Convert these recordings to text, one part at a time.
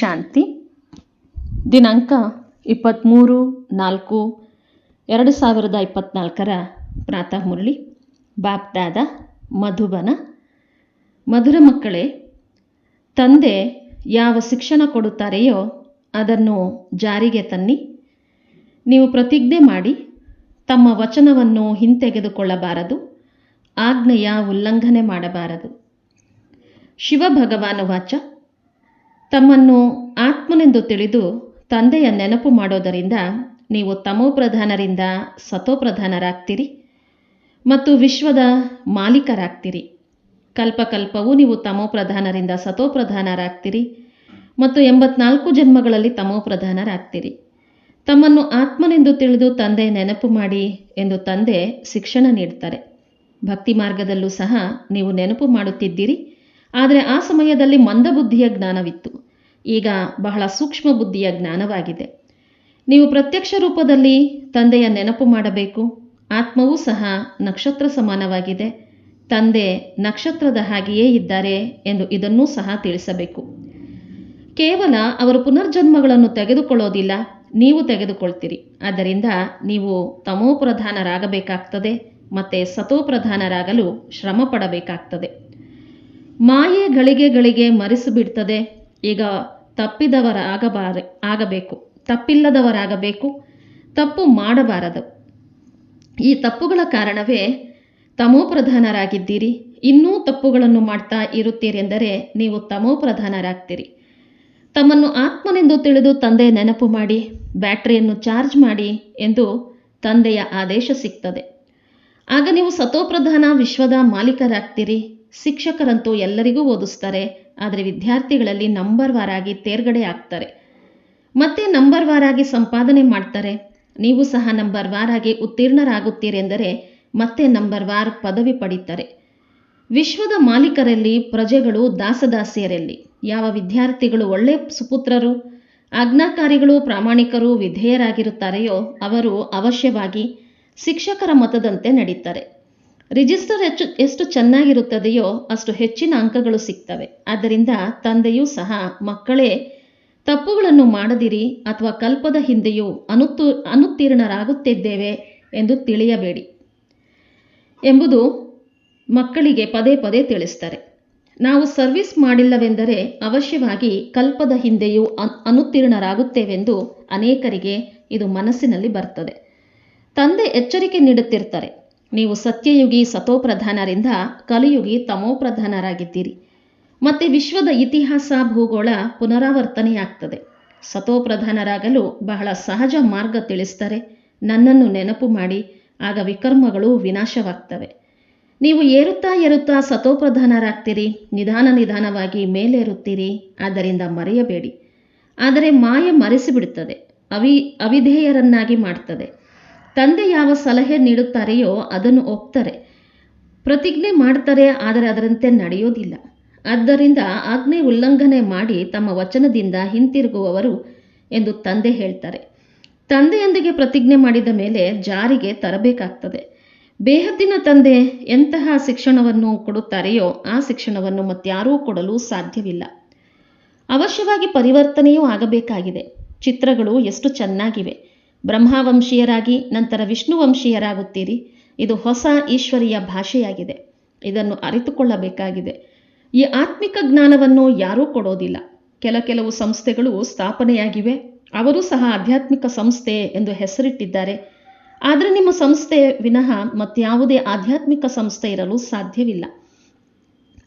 ಶಾಂತಿ. ದಿನಾಂಕ ಇಪ್ಪತ್ತ್ಮೂರು ನಾಲ್ಕು ಎರಡು ಸಾವಿರದ ಇಪ್ಪತ್ತ್ನಾಲ್ಕರ ಪ್ರಾತಃ ಮುರಳಿ. ಬಾಪ್ದಾದ ಮಧುಬನ. ಮಧುರ ಮಕ್ಕಳೇ, ತಂದೆ ಯಾವ ಶಿಕ್ಷಣ ಕೊಡುತ್ತಾರೆಯೋ ಅದನ್ನು ಜಾರಿಗೆ ತನ್ನಿ. ನೀವು ಪ್ರತಿಜ್ಞೆ ಮಾಡಿ ತಮ್ಮ ವಚನವನ್ನು ಹಿಂತೆಗೆದುಕೊಳ್ಳಬಾರದು, ಆಜ್ಞೆಯ ಉಲ್ಲಂಘನೆ ಮಾಡಬಾರದು. ಶಿವಭಗವಾನ ವಾಚ. ತಮ್ಮನ್ನು ಆತ್ಮನೆಂದು ತಿಳಿದು ತಂದೆಯ ನೆನಪು ಮಾಡೋದರಿಂದ ನೀವು ತಮೋಪ್ರಧಾನರಿಂದ ಸತೋಪ್ರಧಾನರಾಗ್ತೀರಿ ಮತ್ತು ವಿಶ್ವದ ಮಾಲೀಕರಾಗ್ತೀರಿ. ಕಲ್ಪಕಲ್ಪವೂ ನೀವು ತಮೋಪ್ರಧಾನರಿಂದ ಸತೋಪ್ರಧಾನರಾಗ್ತೀರಿ ಮತ್ತು ಎಂಬತ್ನಾಲ್ಕು ಜನ್ಮಗಳಲ್ಲಿ ತಮೋಪ್ರಧಾನರಾಗ್ತೀರಿ ತಮ್ಮನ್ನು ಆತ್ಮನೆಂದು ತಿಳಿದು ತಂದೆ ನೆನಪು ಮಾಡಿ ಎಂದು ತಂದೆ ಶಿಕ್ಷಣ ನೀಡ್ತಾರೆ. ಭಕ್ತಿ ಮಾರ್ಗದಲ್ಲೂ ಸಹ ನೀವು ನೆನಪು ಮಾಡುತ್ತಿದ್ದೀರಿ. ಆದರೆ ಆ ಸಮಯದಲ್ಲಿ ಮಂದಬುದ್ಧಿಯ ಜ್ಞಾನವಿತ್ತು. ಈಗ ಬಹಳ ಸೂಕ್ಷ್ಮ ಬುದ್ಧಿಯ ಜ್ಞಾನವಾಗಿದೆ. ನೀವು ಪ್ರತ್ಯಕ್ಷ ರೂಪದಲ್ಲಿ ತಂದೆಯ ನೆನಪು ಮಾಡಬೇಕು. ಆತ್ಮವೂ ಸಹ ನಕ್ಷತ್ರ ಸಮಾನವಾಗಿದೆ. ತಂದೆ ನಕ್ಷತ್ರದ ಹಾಗೆಯೇ ಇದ್ದಾರೆ ಎಂದು ಇದನ್ನೂ ಸಹ ತಿಳಿಸಬೇಕು. ಕೇವಲ ಅವರು ಪುನರ್ಜನ್ಮಗಳನ್ನು ತೆಗೆದುಕೊಳ್ಳೋದಿಲ್ಲ, ನೀವು ತೆಗೆದುಕೊಳ್ತೀರಿ. ಆದ್ದರಿಂದ ನೀವು ತಮೋಪ್ರಧಾನರಾಗಬೇಕಾಗ್ತದೆ, ಮತ್ತು ಸತೋಪ್ರಧಾನರಾಗಲು ಶ್ರಮ ಪಡಬೇಕಾಗ್ತದೆ ಮಾಯೆ ಗಳಿಗೆಗಳಿಗೆ ಮರೆಸಿಬಿಡ್ತದೆ. ಈಗ ತಪ್ಪಿದವರಾಗಬಾರ ಆಗಬೇಕು. ತಪ್ಪಿಲ್ಲದವರಾಗಬೇಕು. ತಪ್ಪು ಮಾಡಬಾರದು. ಈ ತಪ್ಪುಗಳ ಕಾರಣವೇ ತಮೋಪ್ರಧಾನರಾಗಿದ್ದೀರಿ ಇನ್ನೂ ತಪ್ಪುಗಳನ್ನು ಮಾಡ್ತಾ ಇರುತ್ತೀರೆಂದರೆ ನೀವು ತಮೋಪ್ರಧಾನರಾಗ್ತೀರಿ ತಮ್ಮನ್ನು ಆತ್ಮನೆಂದು ತಿಳಿದು ತಂದೆ ನೆನಪು ಮಾಡಿ, ಬ್ಯಾಟರಿಯನ್ನು ಚಾರ್ಜ್ ಮಾಡಿ ಎಂದು ತಂದೆಯ ಆದೇಶ ಸಿಗ್ತದೆ. ಆಗ ನೀವು ಸತೋಪ್ರಧಾನ ವಿಶ್ವದ ಮಾಲೀಕರಾಗ್ತೀರಿ. ಶಿಕ್ಷಕರಂತೂ ಎಲ್ಲರಿಗೂ ಓದಿಸ್ತಾರೆ, ಆದರೆ ವಿದ್ಯಾರ್ಥಿಗಳಲ್ಲಿ ನಂಬರ್ ವಾರಾಗಿ ತೇರ್ಗಡೆ ಆಗ್ತಾರೆ. ಮತ್ತೆ ನಂಬರ್ ವಾರಾಗಿ ಸಂಪಾದನೆ ಮಾಡ್ತಾರೆ. ನೀವು ಸಹ ನಂಬರ್ ವಾರಾಗಿ ಉತ್ತೀರ್ಣರಾಗುತ್ತೀರೆಂದರೆ ಮತ್ತೆ ನಂಬರ್ ವಾರ್ ಪದವಿ ಪಡೀತಾರೆ. ವಿಶ್ವದ ಮಾಲೀಕರಲ್ಲಿ ಪ್ರಜೆಗಳು ದಾಸದಾಸಿಯರಲ್ಲಿ. ಯಾವ ವಿದ್ಯಾರ್ಥಿಗಳು ಒಳ್ಳೆ ಸುಪುತ್ರರು, ಆಜ್ಞಾಕಾರಿಗಳು, ಪ್ರಾಮಾಣಿಕರು, ವಿಧೇಯರಾಗಿರುತ್ತಾರೆಯೋ ಅವರು ಅವಶ್ಯವಾಗಿ ಶಿಕ್ಷಕರ ಮತದಂತೆ ನಡೀತಾರೆ. ರಿಜಿಸ್ಟರ್ ಹೆಚ್ಚು, ಎಷ್ಟು ಚೆನ್ನಾಗಿರುತ್ತದೆಯೋ ಅಷ್ಟು ಹೆಚ್ಚಿನ ಅಂಕಗಳು ಸಿಗ್ತವೆ. ಆದ್ದರಿಂದ ತಂದೆಯೂ ಸಹ, ಮಕ್ಕಳೇ, ತಪ್ಪುಗಳನ್ನು ಮಾಡದಿರಿ ಅಥವಾ ಕಲ್ಪದ ಹಿಂದೆಯೂ ಅನುತ್ತು, ಅನುತ್ತೀರ್ಣರಾಗುತ್ತಿದ್ದೇವೆ ಎಂದು ತಿಳಿಯಬೇಡಿ ಎಂಬುದು ಮಕ್ಕಳಿಗೆ ಪದೇ ಪದೇ ತಿಳಿಸ್ತಾರೆ ನಾವು ಸರ್ವಿಸ್ ಮಾಡಿಲ್ಲವೆಂದರೆ ಅವಶ್ಯವಾಗಿ ಕಲ್ಪದ ಹಿಂದೆಯೂ ಅನ್, ಅನುತ್ತೀರ್ಣರಾಗುತ್ತೇವೆಂದು ಅನೇಕರಿಗೆ ಇದು ಮನಸ್ಸಿನಲ್ಲಿ ಬರ್ತದೆ. ತಂದೆ ಎಚ್ಚರಿಕೆ ನೀಡುತ್ತಿರ್ತಾರೆ. ನೀವು ಸತ್ಯಯುಗಿ ಸತೋಪ್ರಧಾನರಿಂದ ಕಲಿಯುಗಿ ತಮೋಪ್ರಧಾನರಾಗಿದ್ದೀರಿ. ಮತ್ತೆ ವಿಶ್ವದ ಇತಿಹಾಸ ಭೂಗೋಳ ಪುನರಾವರ್ತನೆಯಾಗ್ತದೆ. ಸತೋಪ್ರಧಾನರಾಗಲು ಬಹಳ ಸಹಜ ಮಾರ್ಗ ತಿಳಿಸ್ತಾರೆ ನನ್ನನ್ನು ನೆನಪು ಮಾಡಿ, ಆಗ ವಿಕರ್ಮಗಳು ವಿನಾಶವಾಗ್ತವೆ. ನೀವು ಏರುತ್ತಾ ಏರುತ್ತಾ ಸತೋಪ್ರಧಾನರಾಗ್ತೀರಿ, ನಿಧಾನ ನಿಧಾನವಾಗಿ ಮೇಲೇರುತ್ತೀರಿ, ಆದ್ದರಿಂದ ಮರೆಯಬೇಡಿ. ಆದರೆ ಮಾಯ ಮರೆಸಿಬಿಡುತ್ತದೆ ಅವಿ ಅವಿಧೇಯರನ್ನಾಗಿ ಮಾಡ್ತದೆ. ತಂದೆ ಯಾವ ಸಲಹೆ ನೀಡುತ್ತಾರೆಯೋ ಅದನ್ನು ಒಪ್ತಾರೆ. ಪ್ರತಿಜ್ಞೆ ಮಾಡ್ತಾರೆ ಆದರೆ ಅದರಂತೆ ನಡೆಯೋದಿಲ್ಲ. ಆದ್ದರಿಂದ ಆಜ್ಞೆ ಉಲ್ಲಂಘನೆ ಮಾಡಿ ತಮ್ಮ ವಚನದಿಂದ ಹಿಂತಿರುಗುವವರು ಎಂದು ತಂದೆ ಹೇಳ್ತಾರೆ. ತಂದೆಯೊಂದಿಗೆ ಪ್ರತಿಜ್ಞೆ ಮಾಡಿದ ಮೇಲೆ ಜಾರಿಗೆ ತರಬೇಕಾಗ್ತದೆ. ಬೇಹದ್ದಿನ ತಂದೆ ಎಂತಹ ಶಿಕ್ಷಣವನ್ನು ಕೊಡುತ್ತಾರೆಯೋ ಆ ಶಿಕ್ಷಣವನ್ನು ಮತ್ಯಾರೂ ಕೊಡಲು ಸಾಧ್ಯವಿಲ್ಲ. ಅವಶ್ಯವಾಗಿ ಪರಿವರ್ತನೆಯೂ ಆಗಬೇಕಾಗಿದೆ. ಚಿತ್ರಗಳು ಎಷ್ಟು ಚೆನ್ನಾಗಿವೆ. ಬ್ರಹ್ಮವಂಶೀಯರಾಗಿ, ನಂತರ ವಿಷ್ಣುವಂಶೀಯರಾಗುತ್ತೀರಿ. ಇದು ಹೊಸ ಈಶ್ವರಿಯ ಭಾಷೆಯಾಗಿದೆ. ಇದನ್ನು ಅರಿತುಕೊಳ್ಳಬೇಕಾಗಿದೆ. ಈ ಆತ್ಮಿಕ ಜ್ಞಾನವನ್ನು ಯಾರೂ ಕೊಡೋದಿಲ್ಲ. ಕೆಲ ಕೆಲವು ಸಂಸ್ಥೆಗಳು ಸ್ಥಾಪನೆಯಾಗಿವೆ. ಅವರು ಸಹ ಆಧ್ಯಾತ್ಮಿಕ ಸಂಸ್ಥೆ ಎಂದು ಹೆಸರಿಟ್ಟಿದ್ದಾರೆ. ಆದರೆ ನಿಮ್ಮ ಸಂಸ್ಥೆ ವಿನಃ ಮತ್ತಾವುದೇ ಆಧ್ಯಾತ್ಮಿಕ ಸಂಸ್ಥೆ ಇರಲು ಸಾಧ್ಯವಿಲ್ಲ.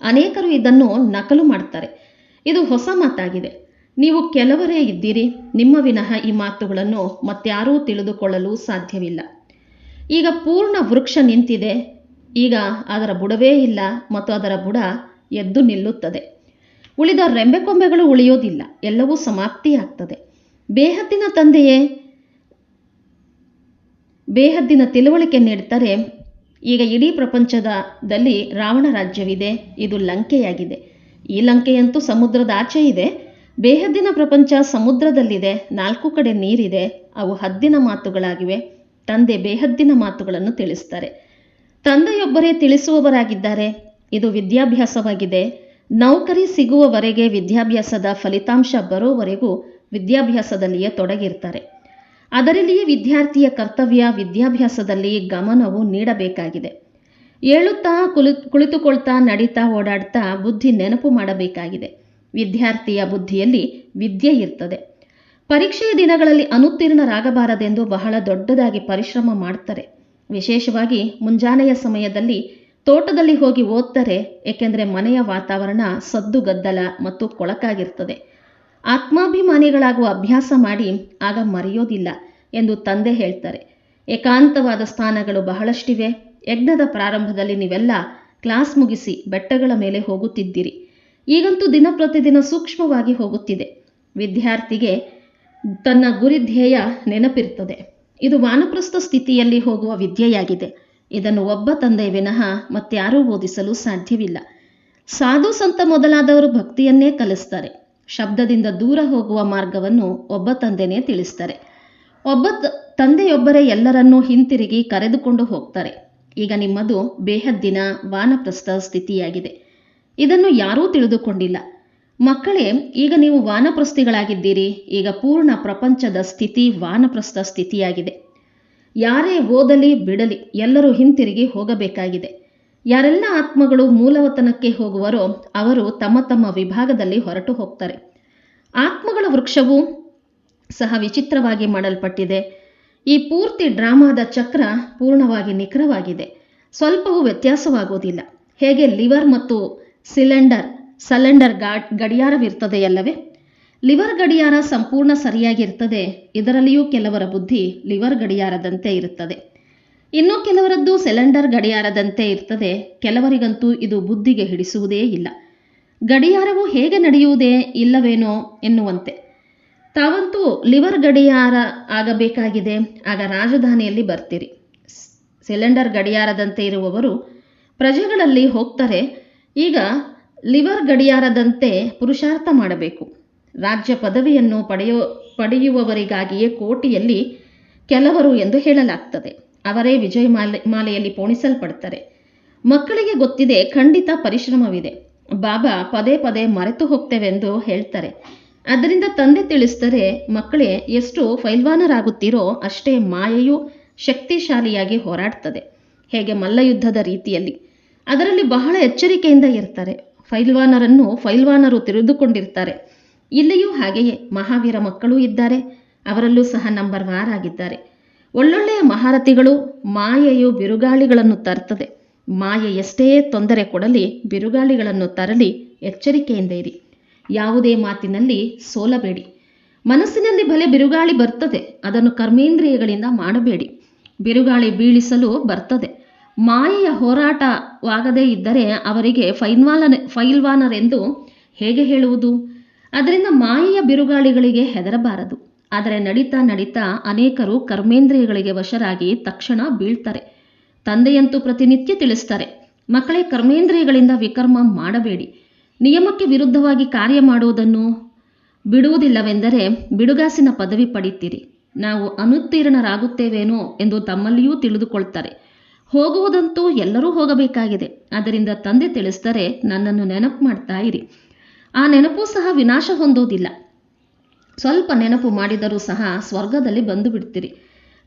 ಅನೇಕರು ಇದನ್ನು ನಕಲು ಮಾಡ್ತಾರೆ. ಇದು ಹೊಸ ಮಾತಾಗಿದೆ. ನೀವು ಕೆಲವರೇ ಇದ್ದೀರಿ, ನಿಮ್ಮ ವಿನಃ ಈ ಮಾತುಗಳನ್ನು ಮತ್ಯಾರೂ ತಿಳಿದುಕೊಳ್ಳಲು ಸಾಧ್ಯವಿಲ್ಲ. ಈಗ ಪೂರ್ಣ ವೃಕ್ಷ ನಿಂತಿದೆ. ಈಗ ಅದರ ಬುಡವೇ ಇಲ್ಲ ಮತ್ತು ಅದರ ಬುಡ ಎದ್ದು ನಿಲ್ಲುತ್ತದೆ. ಉಳಿದ ರೆಂಬೆಕೊಂಬೆಗಳು ಉಳಿಯೋದಿಲ್ಲ, ಎಲ್ಲವೂ ಸಮಾಪ್ತಿಯಾಗ್ತದೆ. ಬೇಹದ್ದಿನ ತಂದೆಯೇ, ಬೇಹದ್ದಿನ ತಿಳುವಳಿಕೆ ನೀಡ್ತಾರೆ, ಈಗ ಇಡೀ ಪ್ರಪಂಚದಲ್ಲಿ ರಾವಣ ರಾಜ್ಯವಿದೆ, ಇದು ಲಂಕೆಯಾಗಿದೆ. ಈ ಲಂಕೆಯಂತೂ ಸಮುದ್ರದ ಆಚೆ ಇದೆ ಬೇಹದ್ದಿನ ಪ್ರಪಂಚ ಸಮುದ್ರದಲ್ಲಿದೆ, ನಾಲ್ಕು ಕಡೆ ನೀರಿದೆ, ಅವು ಹದ್ದಿನ ಮಾತುಗಳಾಗಿವೆ. ತಂದೆ ಬೇಹದ್ದಿನ ಮಾತುಗಳನ್ನು ತಿಳಿಸ್ತಾರೆ. ತಂದೆಯೊಬ್ಬರೇ ತಿಳಿಸುವವರಾಗಿದ್ದಾರೆ, ಇದು ವಿದ್ಯಾಭ್ಯಾಸವಾಗಿದೆ. ನೌಕರಿ ಸಿಗುವವರೆಗೆ ವಿದ್ಯಾಭ್ಯಾಸದ ಫಲಿತಾಂಶ ಬರೋವರೆಗೂ ವಿದ್ಯಾಭ್ಯಾಸದಲ್ಲಿಯೇ ತೊಡಗಿರ್ತಾರೆ. ಅದರಲ್ಲಿಯೇ ವಿದ್ಯಾರ್ಥಿಯ ಕರ್ತವ್ಯ, ವಿದ್ಯಾಭ್ಯಾಸದಲ್ಲಿ ಗಮನವು ನೀಡಬೇಕಾಗಿದೆ. ಏಳುತ್ತಾ ಕುಳಿ ಕುಳಿತುಕೊಳ್ತಾ, ನಡೀತಾ ಓಡಾಡ್ತಾ ಬುದ್ಧಿ ನೆನಪು ಮಾಡಬೇಕಾಗಿದೆ. ವಿದ್ಯಾರ್ಥಿಯ ಬುದ್ಧಿಯಲ್ಲಿ ವಿದ್ಯೆ ಇರ್ತದೆ. ಪರೀಕ್ಷೆಯ ದಿನಗಳಲ್ಲಿ ಅನುತ್ತೀರ್ಣರಾಗಬಾರದೆಂದು ಬಹಳ ದೊಡ್ಡದಾಗಿ ಪರಿಶ್ರಮ ಮಾಡ್ತಾರೆ. ವಿಶೇಷವಾಗಿ ಮುಂಜಾನೆಯ ಸಮಯದಲ್ಲಿ ತೋಟದಲ್ಲಿ ಹೋಗಿ ಓದ್ತಾರೆ, ಏಕೆಂದರೆ ಮನೆಯ ವಾತಾವರಣ ಸದ್ದು ಗದ್ದಲ ಮತ್ತು ಕೊಳಕಾಗಿರ್ತದೆ. ಆತ್ಮಾಭಿಮಾನಿಗಳಾಗುವ ಅಭ್ಯಾಸ ಮಾಡಿ ಆಗ ಮರೆಯೋದಿಲ್ಲ ಎಂದು ತಂದೆ ಹೇಳ್ತಾರೆ. ಏಕಾಂತವಾದ ಸ್ಥಾನಗಳು ಬಹಳಷ್ಟಿವೆ. ಯಜ್ಞದ ಪ್ರಾರಂಭದಲ್ಲಿ ನೀವೆಲ್ಲ ಕ್ಲಾಸ್ ಮುಗಿಸಿ ಬೆಟ್ಟಗಳ ಮೇಲೆ ಹೋಗುತ್ತಿದ್ದೀರಿ. ಈಗಂತೂ ದಿನ ಪ್ರತಿದಿನ ಸೂಕ್ಷ್ಮವಾಗಿ ಹೋಗುತ್ತಿದೆ. ವಿದ್ಯಾರ್ಥಿಗೆ ತನ್ನ ಗುರಿ ಧ್ಯೇಯ ನೆನಪಿರ್ತದೆ ಇದು ವಾನಪ್ರಸ್ಥ ಸ್ಥಿತಿಯಲ್ಲಿ ಹೋಗುವ ವಿದ್ಯೆಯಾಗಿದೆ. ಇದನ್ನು ಒಬ್ಬ ತಂದೆ ವಿನಃ ಮತ್ತಾರೂ ಓದಿಸಲು ಸಾಧ್ಯವಿಲ್ಲ. ಸಾಧು ಸಂತ ಮೊದಲಾದವರು ಭಕ್ತಿಯನ್ನೇ ಕಲಿಸ್ತಾರೆ. ಶಬ್ದದಿಂದ ದೂರ ಹೋಗುವ ಮಾರ್ಗವನ್ನು ಒಬ್ಬ ತಂದೆನೇ ತಿಳಿಸ್ತಾರೆ. ಒಬ್ಬ ತಂದೆಯೊಬ್ಬರೇ ಎಲ್ಲರನ್ನೂ ಹಿಂತಿರುಗಿ ಕರೆದುಕೊಂಡು ಹೋಗ್ತಾರೆ. ಈಗ ನಿಮ್ಮದು ಬೇಹದ್ದಿನ ವಾನಪ್ರಸ್ಥ ಸ್ಥಿತಿಯಾಗಿದೆ. ಇದನ್ನು ಯಾರೂ ತಿಳಿದುಕೊಂಡಿಲ್ಲ. ಮಕ್ಕಳೇ, ಈಗ ನೀವು ವಾನಪ್ರಸ್ಥಿಗಳಾಗಿದ್ದೀರಿ. ಈಗ ಪೂರ್ಣ ಪ್ರಪಂಚದ ಸ್ಥಿತಿ ವಾನಪ್ರಸ್ಥ ಸ್ಥಿತಿಯಾಗಿದೆ. ಯಾರೇ ಓದಲಿ, ಬಿಡಲಿ, ಎಲ್ಲರೂ ಹಿಂತಿರುಗಿ ಹೋಗಬೇಕಾಗಿದೆ. ಯಾರೆಲ್ಲ ಆತ್ಮಗಳು ಮೂಲವತನಕ್ಕೆ ಹೋಗುವರೋ, ಅವರು ತಮ್ಮ ತಮ್ಮ ವಿಭಾಗದಲ್ಲಿ ಹೊರಟು ಹೋಗ್ತಾರೆ. ಆತ್ಮಗಳ ವೃಕ್ಷವು ಸಹ ವಿಚಿತ್ರವಾಗಿ ಮಾಡಲ್ಪಟ್ಟಿದೆ. ಈ ಪೂರ್ತಿ ಡ್ರಾಮಾದ ಚಕ್ರ ಪೂರ್ಣವಾಗಿ ನಿಖರವಾಗಿದೆ. ಸ್ವಲ್ಪವೂ ವ್ಯತ್ಯಾಸವಾಗುವುದಿಲ್ಲ. ಹೇಗೆ ಲಿವರ್ ಮತ್ತು ಸಿಲಿಂಡರ್, ಸಲೆಂಡರ್ ಗಾಡ್, ಗಡಿಯಾರವಿರ್ತದೆಯಲ್ಲವೇ? ಲಿವರ್ ಗಡಿಯಾರ ಸಂಪೂರ್ಣ ಸರಿಯಾಗಿರ್ತದೆ, ಇದರಲ್ಲಿಯೂ ಕೆಲವರ ಬುದ್ಧಿ ಲಿವರ್ ಗಡಿಯಾರದಂತೆ ಇರುತ್ತದೆ. ಇನ್ನು ಕೆಲವರದ್ದು ಸಿಲಿಂಡರ್ ಗಡಿಯಾರದಂತೆ ಇರ್ತದೆ, ಕೆಲವರಿಗಂತೂ ಇದು ಬುದ್ಧಿಗೆ ಹಿಡಿಸುವುದೇ ಇಲ್ಲ. ಗಡಿಯಾರವು ಹೇಗೆ ನಡೆಯುವುದೇ ಇಲ್ಲವೇನೋ ಎನ್ನುವಂತೆ. ತಾವಂತೂ ಲಿವರ್ ಗಡಿಯಾರ ಆಗಬೇಕಾಗಿದೆ, ಆಗ ರಾಜಧಾನಿಯಲ್ಲಿ ಬರ್ತೀರಿ. ಸಿಲಿಂಡರ್ ಗಡಿಯಾರದಂತೆ ಇರುವವರು ಪ್ರಜೆಗಳಲ್ಲಿ ಹೋಗ್ತಾರೆ ಈಗ ಲಿವರ್ ಗಡಿಯಾರದಂತೆ ಪುರುಷಾರ್ಥ ಮಾಡಬೇಕು. ರಾಜ್ಯ ಪದವಿಯನ್ನು ಪಡೆಯೋ, ಪಡೆಯುವವರಿಗಾಗಿಯೇ ಕೋಟಿಯಲ್ಲಿ ಕೆಲವರು ಎಂದು ಹೇಳಲಾಗ್ತದೆ. ಅವರೇ ವಿಜಯ ಮಾಲೆ, ಮಾಲೆಯಲ್ಲಿ ಪೋಣಿಸಲ್ಪಡ್ತಾರೆ. ಮಕ್ಕಳಿಗೆ ಗೊತ್ತಿದೆ ಖಂಡಿತ ಪರಿಶ್ರಮವಿದೆ. ಬಾಬಾ ಪದೇ ಪದೇ ಮರೆತು ಹೋಗ್ತೇವೆಂದು ಹೇಳ್ತಾರೆ. ಅದರಿಂದ ತಂದೆ ತಿಳಿಸ್ತಾರೆ ಮಕ್ಕಳೇ ಎಷ್ಟು ಫೈಲ್ವಾನರಾಗುತ್ತೀರೋ ಅಷ್ಟೇ ಮಾಯೆಯು ಶಕ್ತಿಶಾಲಿಯಾಗಿ ಹೋರಾಡ್ತದೆ. ಹೇಗೆ ಮಲ್ಲಯುದ್ಧದ ರೀತಿಯಲ್ಲಿ ಅದರಲ್ಲಿ ಬಹಳ ಎಚ್ಚರಿಕೆಯಿಂದ ಇರ್ತಾರೆ. ಫೈಲ್ವಾನರನ್ನು ಫೈಲ್ವಾನರು ತಿಳಿದುಕೊಂಡಿರ್ತಾರೆ. ಇಲ್ಲಿಯೂ ಹಾಗೆಯೇ ಮಹಾವೀರ ಮಕ್ಕಳೂ ಇದ್ದಾರೆ. ಅವರಲ್ಲೂ ಸಹ ನಂಬರ್ ವಾರ್ ಆಗಿದ್ದಾರೆ. ಒಳ್ಳೊಳ್ಳೆಯ ಮಹಾರಥಿಗಳು ಮಾಯೆಯು ಬಿರುಗಾಳಿಗಳನ್ನು ತರ್ತದೆ. ಮಾಯೆ ಎಷ್ಟೇ ತೊಂದರೆ ಕೊಡಲಿ ಬಿರುಗಾಳಿಗಳನ್ನು ತರಲಿ ಎಚ್ಚರಿಕೆಯಿಂದ ಇರಿ. ಯಾವುದೇ ಮಾತಿನಲ್ಲಿ ಸೋಲಬೇಡಿ. ಮನಸ್ಸಿನಲ್ಲಿ ಭಲೆ ಬಿರುಗಾಳಿ ಬರ್ತದೆ. ಅದನ್ನು ಕರ್ಮೇಂದ್ರಿಯಗಳಿಂದ ಮಾಡಬೇಡಿ. ಬಿರುಗಾಳಿ ಬೀಳಿಸಲು ಬರ್ತದೆ. ಮಾಯೆಯ ಹೋರಾಟವಾಗದೇ ಇದ್ದರೆ ಅವರಿಗೆ ಫೈಲ್ವಾನ ಫೈಲ್ವಾನರೆಂದು ಹೇಗೆ ಹೇಳುವುದು? ಅದರಿಂದ ಮಾಯೆಯ ಬಿರುಗಾಳಿಗಳಿಗೆ ಹೆದರಬಾರದು. ಆದರೆ ನಡೀತಾ ನಡೀತಾ ಅನೇಕರು ಕರ್ಮೇಂದ್ರಿಯಗಳಿಗೆ ವಶರಾಗಿ ತಕ್ಷಣ ಬೀಳ್ತಾರೆ. ತಂದೆಯಂತೂ ಪ್ರತಿನಿತ್ಯ ತಿಳಿಸ್ತಾರೆ, ಮಕ್ಕಳೇ ಕರ್ಮೇಂದ್ರಿಯಗಳಿಂದ ವಿಕರ್ಮ ಮಾಡಬೇಡಿ. ನಿಯಮಕ್ಕೆ ವಿರುದ್ಧವಾಗಿ ಕಾರ್ಯ ಮಾಡುವುದನ್ನು ಬಿಡುವುದಿಲ್ಲವೆಂದರೆ ಬಿಡುಗಾಸಿನ ಪದವಿ ಪಡಿತೀರಿ. ನಾವು ಅನುತ್ತೀರ್ಣರಾಗುತ್ತೇವೇನೋ ಎಂದು ತಮ್ಮಲ್ಲಿಯೂ ತಿಳಿದುಕೊಳ್ತಾರೆ. ಹೋಗುವುದಂತೂ ಎಲ್ಲರೂ ಹೋಗಬೇಕಾಗಿದೆ. ಅದರಿಂದ ತಂದೆ ತಿಳಿಸಿದರೆ ನನ್ನನ್ನು ನೆನಪು ಮಾಡ್ತಾ ಇರಿ. ಆ ನೆನಪು ಸಹ ವಿನಾಶ ಹೊಂದೋದಿಲ್ಲ ಸ್ವಲ್ಪ ನೆನಪು ಮಾಡಿದರೂ ಸಹ ಸ್ವರ್ಗದಲ್ಲಿ ಬಂದು ಬಿಡ್ತೀರಿ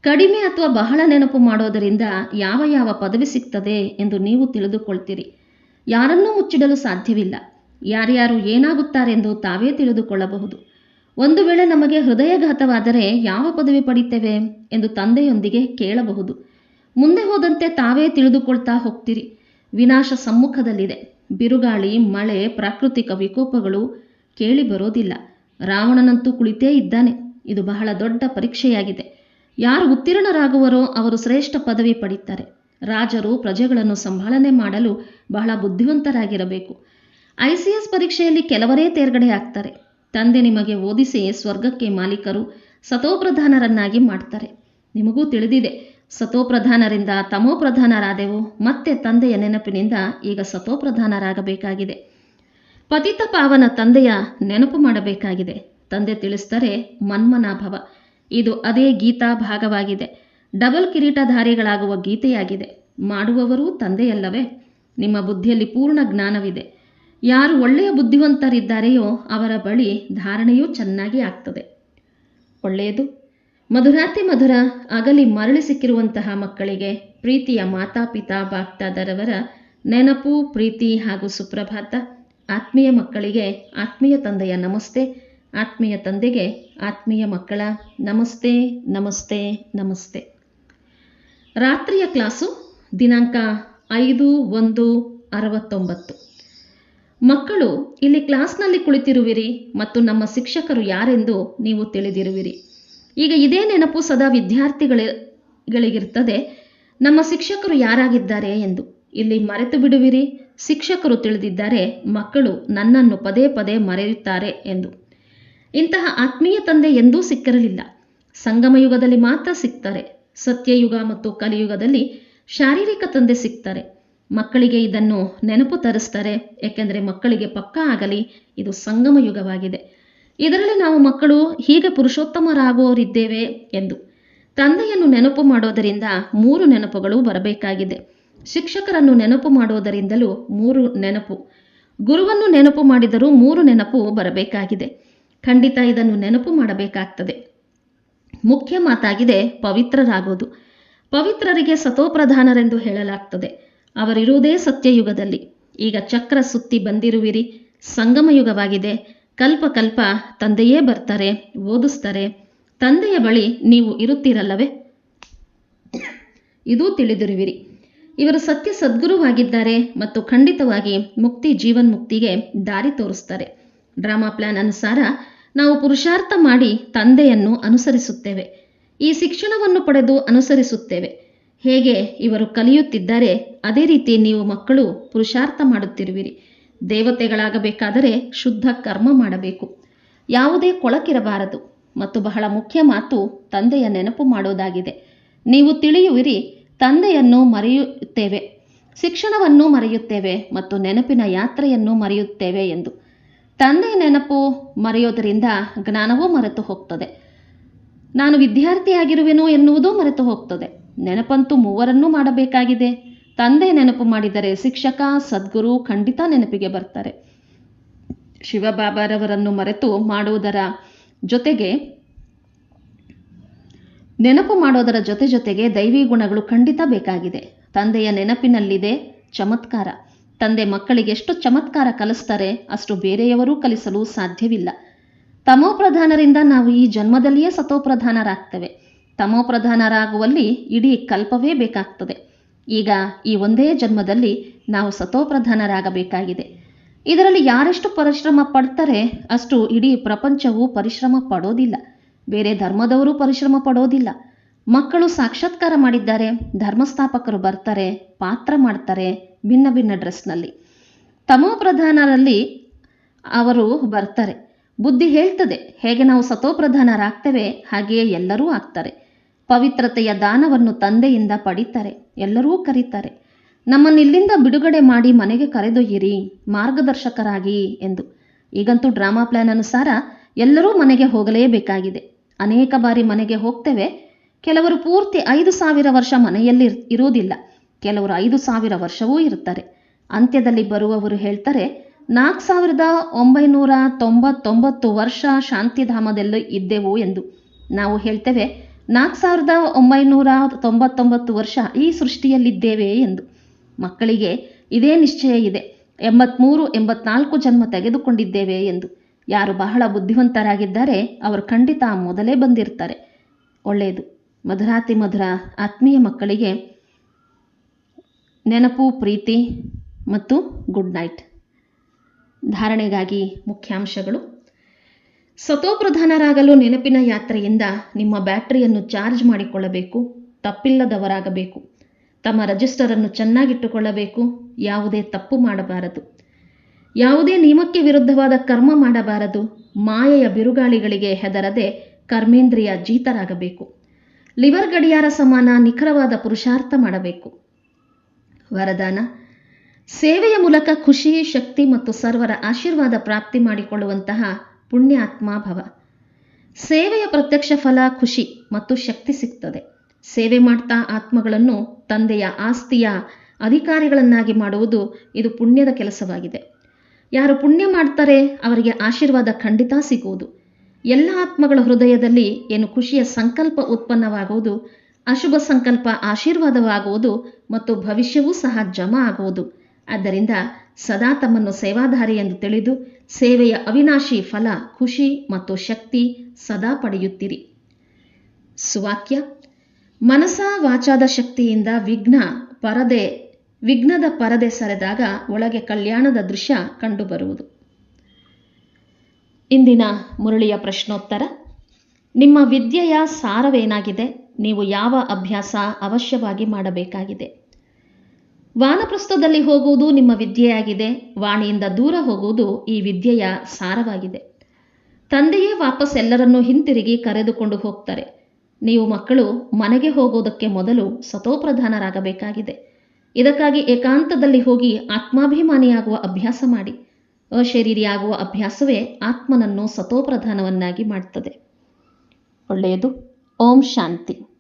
ಕಡಿಮೆ ಅಥವಾ ಬಹಳ ನೆನಪು ಮಾಡೋದರಿಂದ ಯಾವ ಯಾವ ಪದವಿ ಸಿಗ್ತದೆ ಎಂದು ನೀವು ತಿಳಿದುಕೊಳ್ತೀರಿ. ಯಾರನ್ನೂ ಮುಚ್ಚಿಡಲು ಸಾಧ್ಯವಿಲ್ಲ. ಯಾರ್ಯಾರು ಏನಾಗುತ್ತಾರೆಂದು ತಾವೇ ತಿಳಿದುಕೊಳ್ಳಬಹುದು. ಒಂದು ವೇಳೆ ನಮಗೆ ಹೃದಯಘಾತವಾದರೆ ಯಾವ ಪದವಿ ಪಡಿತೇವೆ ಎಂದು ತಂದೆಯೊಂದಿಗೆ ಕೇಳಬಹುದು. ಮುಂದೆ ಹೋದಂತೆ ತಾವೇ ತಿಳಿದುಕೊಳ್ತಾ ಹೋಗ್ತೀರಿ. ವಿನಾಶ ಸಮ್ಮುಖದಲ್ಲಿದೆ. ಬಿರುಗಾಳಿ, ಮಳೆ, ಪ್ರಾಕೃತಿಕ ವಿಕೋಪಗಳು ಕೇಳಿ ಬರೋದಿಲ್ಲ. ರಾವಣನಂತೂ ಕುಳಿತೇ ಇದ್ದಾನೆ. ಇದು ಬಹಳ ದೊಡ್ಡ ಪರೀಕ್ಷೆಯಾಗಿದೆ. ಯಾರು ಉತ್ತೀರ್ಣರಾಗುವರೋ ಅವರು ಶ್ರೇಷ್ಠ ಪದವಿ ಪಡೀತಾರೆ. ರಾಜರು ಪ್ರಜೆಗಳನ್ನು ಸಂಭಾಳನೆ ಮಾಡಲು ಬಹಳ ಬುದ್ಧಿವಂತರಾಗಿರಬೇಕು. ಐ ಸಿ ಎಸ್ ಪರೀಕ್ಷೆಯಲ್ಲಿ ಕೆಲವರೇ ತೇರ್ಗಡೆ ಆಗ್ತಾರೆ. ತಂದೆ ನಿಮಗೆ ಓದಿಸಿ ಸ್ವರ್ಗಕ್ಕೆ ಮಾಲೀಕರು ಸತೋಪ್ರಧಾನರನ್ನಾಗಿ ಮಾಡ್ತಾರೆ. ನಿಮಗೂ ತಿಳಿದಿದೆ. ಸತೋಪ್ರಧಾನರಿಂದ ತಮೋಪ್ರಧಾನರಾದೆವು. ಮತ್ತೆ ತಂದೆಯ ನೆನಪಿನಿಂದ ಈಗ ಸತೋಪ್ರಧಾನರಾಗಬೇಕಾಗಿದೆ. ಪತಿತ ಪಾವನ ತಂದೆಯ ನೆನಪು ಮಾಡಬೇಕಾಗಿದೆ. ತಂದೆ ತಿಳಿಸ್ತಾರೆ ಮನ್ಮನಾಭವ. ಇದು ಅದೇ ಗೀತಾ ಭಾಗವಾಗಿದೆ. ಡಬಲ್ ಕಿರೀಟಧಾರಿಗಳಾಗುವ ಗೀತೆಯಾಗಿದೆ. ಮಾಡುವವರೂ ತಂದೆಯಲ್ಲವೇ. ನಿಮ್ಮ ಬುದ್ಧಿಯಲ್ಲಿ ಪೂರ್ಣ ಜ್ಞಾನವಿದೆ. ಯಾರು ಒಳ್ಳೆಯ ಬುದ್ಧಿವಂತರಿದ್ದಾರೆಯೋ ಅವರ ಬಳಿ ಧಾರಣೆಯೂ ಚೆನ್ನಾಗಿ ಆಗ್ತದೆ. ಒಳ್ಳೆಯದು ಮಧುರಾತಿ ಮಧುರ ಅಗಲಿ ಮರಳಿ ಸಿಕ್ಕಿರುವಂತಹ ಮಕ್ಕಳಿಗೆ ಪ್ರೀತಿಯ ಮಾತಾಪಿತಾ ಬಾಪ್ತಾದರವರ ನೆನಪು, ಪ್ರೀತಿ ಹಾಗೂ ಸುಪ್ರಭಾತ. ಆತ್ಮೀಯ ಮಕ್ಕಳಿಗೆ ಆತ್ಮೀಯ ತಂದೆಯ ನಮಸ್ತೆ. ಆತ್ಮೀಯ ತಂದೆಗೆ ಆತ್ಮೀಯ ಮಕ್ಕಳ ನಮಸ್ತೆ ನಮಸ್ತೆ ನಮಸ್ತೆ. ರಾತ್ರಿಯ ಕ್ಲಾಸು ದಿನಾಂಕ ಐದು ಒಂದು ಅರವತ್ತೊಂಬತ್ತು. ಮಕ್ಕಳು, ಇಲ್ಲಿ ಕ್ಲಾಸ್ನಲ್ಲಿ ಕುಳಿತಿರುವಿರಿ ಮತ್ತು ನಮ್ಮ ಶಿಕ್ಷಕರು ಯಾರೆಂದು ನೀವು ತಿಳಿದಿರುವಿರಿ. ಈಗ ಇದೇ ನೆನಪು ಸದಾ ವಿದ್ಯಾರ್ಥಿಗಳಿಗಿರ್ತದೆ ನಮ್ಮ ಶಿಕ್ಷಕರು ಯಾರಾಗಿದ್ದಾರೆ ಎಂದು. ಇಲ್ಲಿ ಮರೆತು ಬಿಡುವಿರಿ. ಶಿಕ್ಷಕರು ತಿಳಿದಿದ್ದಾರೆ, ಮಕ್ಕಳು ನನ್ನನ್ನು ಪದೇ ಪದೇ ಮರೆಯುತ್ತಾರೆ ಎಂದು. ಇಂತಹ ಆತ್ಮೀಯ ತಂದೆ ಎಂದೂ ಸಿಕ್ಕಿರಲಿಲ್ಲ. ಸಂಗಮ ಯುಗದಲ್ಲಿ ಮಾತ್ರ ಸಿಗ್ತಾರೆ ಸತ್ಯಯುಗ ಮತ್ತು ಕಲಿಯುಗದಲ್ಲಿ ಶಾರೀರಿಕ ತಂದೆ ಸಿಗ್ತಾರೆ ಮಕ್ಕಳಿಗೆ ಇದನ್ನು ನೆನಪು ತರಿಸ್ತಾರೆ, ಏಕೆಂದರೆ ಮಕ್ಕಳಿಗೆ ಪಕ್ಕಾ ಆಗಲಿ ಇದು ಸಂಗಮ ಯುಗವಾಗಿದೆ ಇದರಲ್ಲಿ ನಾವು ಮಕ್ಕಳು ಹೀಗೆ ಪುರುಷೋತ್ತಮರಾಗುವವರಿದ್ದೇವೆ ಎಂದು. ತಂದೆಯನ್ನು ನೆನಪು ಮಾಡೋದರಿಂದ ಮೂರು ನೆನಪುಗಳು ಬರಬೇಕಾಗಿದೆ. ಶಿಕ್ಷಕರನ್ನು ನೆನಪು ಮಾಡೋದರಿಂದಲೂ ಮೂರು ನೆನಪು. ಗುರುವನ್ನು ನೆನಪು ಮಾಡಿದರೂ ಮೂರು ನೆನಪು ಬರಬೇಕಾಗಿದೆ. ಖಂಡಿತ ಇದನ್ನು ನೆನಪು ಮಾಡಬೇಕಾಗ್ತದೆ. ಮುಖ್ಯ ಮಾತಾಗಿದೆ ಪವಿತ್ರರಾಗೋದು ಪವಿತ್ರರಿಗೆ ಸತೋಪ್ರಧಾನರೆಂದು ಹೇಳಲಾಗ್ತದೆ. ಅವರಿರುವುದೇ ಸತ್ಯಯುಗದಲ್ಲಿ. ಈಗ ಚಕ್ರ ಸುತ್ತಿ ಬಂದಿರುವಿರಿ. ಸಂಗಮ ಯುಗವಾಗಿದೆ ಕಲ್ಪ ಕಲ್ಪ ತಂದೆಯೇ ಬರ್ತಾರೆ, ಓದಿಸ್ತಾರೆ. ತಂದೆಯ ಬಳಿ ನೀವು ಇರುತ್ತೀರಲ್ಲವೇ? ಇದೂ ತಿಳಿದಿರುವಿರಿ. ಇವರು ಸತ್ಯ ಸದ್ಗುರುವಾಗಿದ್ದಾರೆ ಮತ್ತು ಖಂಡಿತವಾಗಿ ಮುಕ್ತಿ ಜೀವನ್ಮುಕ್ತಿಗೆ ದಾರಿ ತೋರಿಸ್ತಾರೆ. ಡ್ರಾಮಾ ಪ್ಲಾನ್ ಅನುಸಾರ ನಾವು ಪುರುಷಾರ್ಥ ಮಾಡಿ ತಂದೆಯನ್ನು ಅನುಸರಿಸುತ್ತೇವೆ. ಈ ಶಿಕ್ಷಣವನ್ನು ಪಡೆದು ಅನುಸರಿಸುತ್ತೇವೆ. ಹೇಗೆ ಇವರು ಕಲಿಯುತ್ತಿದ್ದಾರೆ, ಅದೇ ರೀತಿ ನೀವು ಮಕ್ಕಳು ಪುರುಷಾರ್ಥ ಮಾಡುತ್ತಿರುವಿರಿ. ದೇವತೆಗಳಾಗಬೇಕಾದರೆ ಶುದ್ಧ ಕರ್ಮ ಮಾಡಬೇಕು. ಯಾವುದೇ ಕೊಳಕಿರಬಾರದು. ಮತ್ತು ಬಹಳ ಮುಖ್ಯ ಮಾತು ತಂದೆಯ ನೆನಪು ಮಾಡೋದಾಗಿದೆ. ನೀವು ತಿಳಿಯುವಿರಿ, ತಂದೆಯನ್ನು ಮರೆಯುತ್ತೇವೆ, ಶಿಕ್ಷಣವನ್ನು ಮರೆಯುತ್ತೇವೆ ಮತ್ತು ನೆನಪಿನ ಯಾತ್ರೆಯನ್ನು ಮರೆಯುತ್ತೇವೆ ಎಂದು. ತಂದೆಯ ನೆನಪು ಮರೆಯೋದರಿಂದ ಜ್ಞಾನವೂ ಮರೆತು ಹೋಗ್ತದೆ. ನಾನು ವಿದ್ಯಾರ್ಥಿಯಾಗಿರುವೆನೋ ಎನ್ನುವುದೂ ಮರೆತು ಹೋಗ್ತದೆ. ನೆನಪಂತೂ ಮೂವರನ್ನೂ ಮಾಡಬೇಕಾಗಿದೆ. ತಂದೆ ನೆನಪು ಮಾಡಿದರೆ ಶಿಕ್ಷಕ, ಸದ್ಗುರು ಖಂಡಿತ ನೆನಪಿಗೆ ಬರ್ತಾರೆ. ಶಿವಬಾಬಾರವರನ್ನು ಮರೆತು ಮಾಡುವುದರ ಜೊತೆಗೆ, ನೆನಪು ಮಾಡೋದರ ಜೊತೆ ಜೊತೆಗೆ ದೈವಿ ಗುಣಗಳು ಖಂಡಿತ ಬೇಕಾಗಿದೆ. ತಂದೆಯ ನೆನಪಿನಲ್ಲಿದೆ ಚಮತ್ಕಾರ. ತಂದೆ ಮಕ್ಕಳಿಗೆ ಎಷ್ಟು ಚಮತ್ಕಾರ ಕಲಿಸ್ತಾರೆ, ಅಷ್ಟು ಬೇರೆಯವರೂ ಕಲಿಸಲು ಸಾಧ್ಯವಿಲ್ಲ. ತಮೋಪ್ರಧಾನರಿಂದ ನಾವು ಈ ಜನ್ಮದಲ್ಲಿಯೇ ಸತೋಪ್ರಧಾನರಾಗ್ತೇವೆ. ತಮೋಪ್ರಧಾನರಾಗುವಲ್ಲಿ ಇಡೀ ಕಲ್ಪವೇ ಬೇಕಾಗ್ತದೆ. ಈಗ ಈ ಒಂದೇ ಜನ್ಮದಲ್ಲಿ ನಾವು ಸತೋಪ್ರಧಾನರಾಗಬೇಕಾಗಿದೆ. ಇದರಲ್ಲಿ ಯಾರೆಷ್ಟು ಪರಿಶ್ರಮ ಪಡ್ತಾರೆ ಅಷ್ಟು ಇಡೀ ಪ್ರಪಂಚವು ಪರಿಶ್ರಮ ಪಡೋದಿಲ್ಲ. ಬೇರೆ ಧರ್ಮದವರು ಪರಿಶ್ರಮ ಪಡೋದಿಲ್ಲ. ಮಕ್ಕಳು ಸಾಕ್ಷಾತ್ಕಾರ ಮಾಡಿದ್ದಾರೆ, ಧರ್ಮಸ್ಥಾಪಕರು ಬರ್ತಾರೆ, ಪಾತ್ರ ಮಾಡ್ತಾರೆ ಭಿನ್ನ ಭಿನ್ನ ಡ್ರೆಸ್ನಲ್ಲಿ. ತಮೋಪ್ರಧಾನರಲ್ಲಿ ಅವರು ಬರ್ತಾರೆ. ಬುದ್ಧಿ ಹೇಳ್ತದೆ, ಹೇಗೆ ನಾವು ಸತೋಪ್ರಧಾನರಾಗ್ತೇವೆ ಹಾಗೆಯೇ ಎಲ್ಲರೂ ಆಗ್ತಾರೆ. ಪವಿತ್ರತೆಯ ದಾನವನ್ನು ತಂದೆಯಿಂದ ಪಡಿತಾರೆ. ಎಲ್ಲರೂ ಕರೀತಾರೆ. ನಮ್ಮನ್ನು ಇಲ್ಲಿಂದ ಬಿಡುಗಡೆ ಮಾಡಿ ಮನೆಗೆ ಕರೆದೊಯ್ಯಿರಿ, ಮಾರ್ಗದರ್ಶಕರಾಗಿ ಎಂದು. ಈಗಂತೂ ಡ್ರಾಮಾ ಪ್ಲಾನ್ ಅನುಸಾರ ಎಲ್ಲರೂ ಮನೆಗೆ ಹೋಗಲೇಬೇಕಾಗಿದೆ. ಅನೇಕ ಬಾರಿ ಮನೆಗೆ ಹೋಗ್ತೇವೆ. ಕೆಲವರು ಪೂರ್ತಿ ಐದು ಸಾವಿರ ವರ್ಷ ಮನೆಯಲ್ಲಿ ಇರ್- ಇರುವುದಿಲ್ಲ. ಕೆಲವರು ಐದು ಸಾವಿರ ವರ್ಷವೂ ಇರುತ್ತಾರೆ. ಅಂತ್ಯದಲ್ಲಿ ಬರುವವರು ಹೇಳ್ತಾರೆ, ನಾಲ್ಕು ಸಾವಿರದ ಒಂಬೈನೂರ ತೊಂಬತ್ತೊಂಬತ್ತು ವರ್ಷ ಶಾಂತಿಧಾಮದಲ್ಲಿ ಇದ್ದೆವು ಎಂದು. ನಾವು ಹೇಳ್ತೇವೆ ನಾಲ್ಕು ಸಾವಿರದ ಒಂಬೈನೂರ ತೊಂಬತ್ತೊಂಬತ್ತು ವರ್ಷ ಈ ಸೃಷ್ಟಿಯಲ್ಲಿದ್ದೇವೆ ಎಂದು. ಮಕ್ಕಳಿಗೆ ಇದೇ ನಿಶ್ಚಯ ಇದೆ. ಎಂಬತ್ಮೂರು, ಎಂಬತ್ನಾಲ್ಕು ಜನ್ಮ ತೆಗೆದುಕೊಂಡಿದ್ದೇವೆ ಎಂದು. ಯಾರು ಬಹಳ ಬುದ್ಧಿವಂತರಾಗಿದ್ದಾರೆ ಅವರು ಖಂಡಿತ ಮೊದಲೇ ಬಂದಿರ್ತಾರೆ ಒಳ್ಳೆಯದು. ಮಧುರಾತಿ ಮಧುರ ಆತ್ಮೀಯ ಮಕ್ಕಳಿಗೆ ನೆನಪು, ಪ್ರೀತಿ ಮತ್ತು ಗುಡ್ ನೈಟ್. ಧಾರಣೆಗಾಗಿ ಮುಖ್ಯಾಂಶಗಳು. ಸತೋಪ್ರಧಾನರಾಗಲು ನೆನಪಿನ ಯಾತ್ರೆಯಿಂದ ನಿಮ್ಮ ಬ್ಯಾಟರಿಯನ್ನು ಚಾರ್ಜ್ ಮಾಡಿಕೊಳ್ಳಬೇಕು, ತಪ್ಪಿಲ್ಲದವರಾಗಬೇಕು. ತಮ್ಮ ರಜಿಸ್ಟರನ್ನು ಚೆನ್ನಾಗಿಟ್ಟುಕೊಳ್ಳಬೇಕು, ಯಾವುದೇ ತಪ್ಪು ಮಾಡಬಾರದು. ಯಾವುದೇ ನಿಯಮಕ್ಕೆ ವಿರುದ್ಧವಾದ ಕರ್ಮ ಮಾಡಬಾರದು. ಮಾಯೆಯ ಬಿರುಗಾಳಿಗಳಿಗೆ ಹೆದರದೆ ಕರ್ಮೇಂದ್ರಿಯ ಜೀತರಾಗಬೇಕು. ಲಿವರ್ ಗಡಿಯಾರ ಸಮಾನ ನಿಖರವಾದ ಪುರುಷಾರ್ಥ ಮಾಡಬೇಕು. ವರದಾನ, ಸೇವೆಯ ಮೂಲಕ ಖುಷಿ, ಶಕ್ತಿ ಮತ್ತು ಸರ್ವರ ಆಶೀರ್ವಾದ ಪ್ರಾಪ್ತಿ ಮಾಡಿಕೊಳ್ಳುವಂತಹ ಪುಣ್ಯಾತ್ಮ ಭವ ಸೇವೆಯ ಪ್ರತ್ಯಕ್ಷ ಫಲ ಖುಷಿ ಮತ್ತು ಶಕ್ತಿ ಸಿಗ್ತದೆ. ಸೇವೆ ಮಾಡ್ತಾ ಆತ್ಮಗಳನ್ನು ತಂದೆಯ ಆಸ್ತಿಯ ಅಧಿಕಾರಿಗಳನ್ನಾಗಿ ಮಾಡುವುದು ಇದು ಪುಣ್ಯದ ಕೆಲಸವಾಗಿದೆ. ಯಾರು ಪುಣ್ಯ ಮಾಡ್ತಾರೆ ಅವರಿಗೆ ಆಶೀರ್ವಾದ ಖಂಡಿತ ಸಿಗುವುದು. ಎಲ್ಲ ಆತ್ಮಗಳ ಹೃದಯದಲ್ಲಿ ಏನು ಖುಷಿಯ ಸಂಕಲ್ಪ ಉತ್ಪನ್ನವಾಗುವುದು, ಅಶುಭ ಸಂಕಲ್ಪ ಆಶೀರ್ವಾದವಾಗುವುದು ಮತ್ತು ಭವಿಷ್ಯವೂ ಸಹ ಜಮಾ ಆಗುವುದು. ಆದ್ದರಿಂದ ಸದಾ ತಮ್ಮನ್ನು ಸೇವಾಧಾರಿ ಎಂದು ತಿಳಿದು ಸೇವೆಯ ಅವಿನಾಶಿ ಫಲ, ಖುಷಿ ಮತ್ತು ಶಕ್ತಿ ಸದಾ ಪಡೆಯುತ್ತೀರಿ. ಸುವಾಕ್ಯ ಮನಸ ವಾಚಾದ ಶಕ್ತಿಯಿಂದ ವಿಘ್ನ ಪರದೆ, ವಿಘ್ನದ ಪರದೆ ಸರೆದಾಗ ಒಳಗೆ ಕಲ್ಯಾಣದ ದೃಶ್ಯ ಕಂಡುಬರುವುದು. ಇಂದಿನ ಮುರಳಿಯ ಪ್ರಶ್ನೋತ್ತರ, ನಿಮ್ಮ ವಿದ್ಯೆಯ ಸಾರವೇನಾಗಿದೆ? ನೀವು ಯಾವ ಅಭ್ಯಾಸ ಅವಶ್ಯವಾಗಿ ಮಾಡಬೇಕಾಗಿದೆ? ವಾನಪ್ರಸ್ಥದಲ್ಲಿ ಹೋಗುವುದು ನಿಮ್ಮ ವಿದ್ಯೆಯಾಗಿದೆ. ವಾಣಿಯಿಂದ ದೂರ ಹೋಗುವುದು ಈ ವಿದ್ಯೆಯ ಸಾರವಾಗಿದೆ. ತಂದೆಯೇ ವಾಪಸ್ ಎಲ್ಲರನ್ನೂ ಹಿಂತಿರುಗಿ ಕರೆದುಕೊಂಡು ಹೋಗ್ತಾರೆ. ನೀವು ಮಕ್ಕಳು, ಮನೆಗೆ ಹೋಗೋದಕ್ಕೆ ಮೊದಲು ಸತೋಪ್ರಧಾನರಾಗಬೇಕಾಗಿದೆ. ಇದಕ್ಕಾಗಿ ಏಕಾಂತದಲ್ಲಿ ಹೋಗಿ ಆತ್ಮಾಭಿಮಾನಿಯಾಗುವ ಅಭ್ಯಾಸ ಮಾಡಿ. ಅಶರೀರಿಯಾಗುವ ಅಭ್ಯಾಸವೇ ಆತ್ಮನನ್ನು ಸತೋಪ್ರಧಾನವನ್ನಾಗಿ ಮಾಡ್ತದೆ. ಒಳ್ಳೆಯದು. ಓಂ ಶಾಂತಿ.